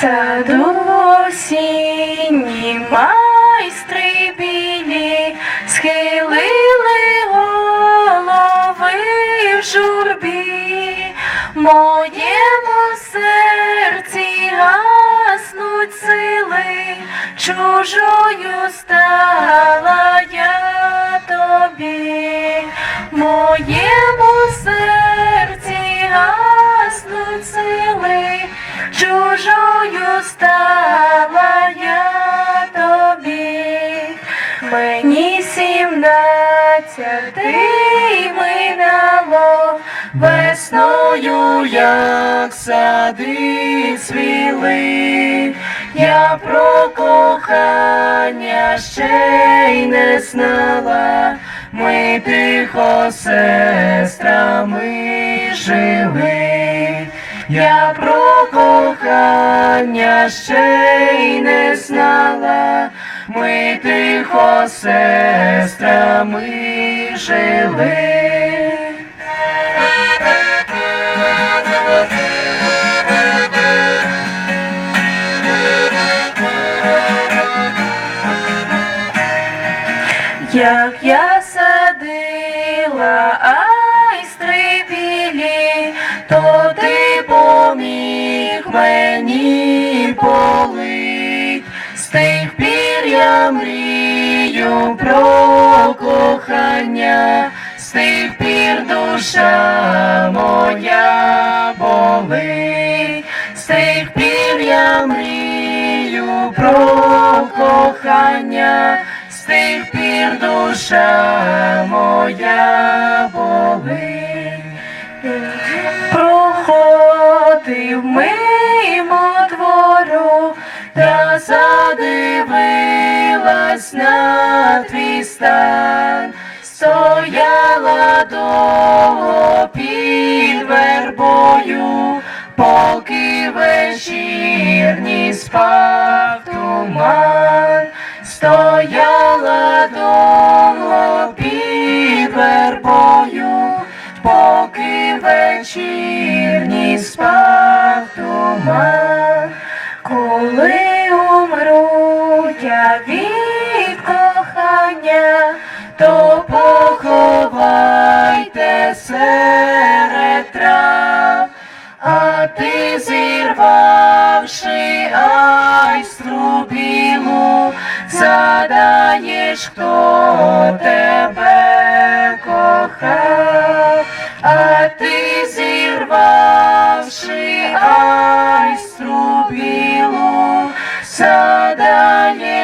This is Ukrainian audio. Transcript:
саду осінні майстри білі схилили голови в журбі, моєму серці гаснуть сили, чужою стала я стала я тобі, мені сімнадцятий минало, весною, як сади цвіли, я про кохання ще й не знала, ми тихо сестрами жили. Я про кохання ще й не знала, ми тихо сестрами жили. Як я садила мені полить. З тих пір я мрію про кохання, з тих пір душа моя болить, з тих пір я мрію про кохання, з тих пір душа моя болить. Проходив мимо та задивилась на твій стан, стояла довго під вербою, поки вечірній спав туман, стояла довго під вербою, поки вечірній спав я від кохання, то поховайте серед трав, а ти зірвавши айстру білу, задаєш, хто тебе кохав, а ти зірвавши айстру білу, задаєш,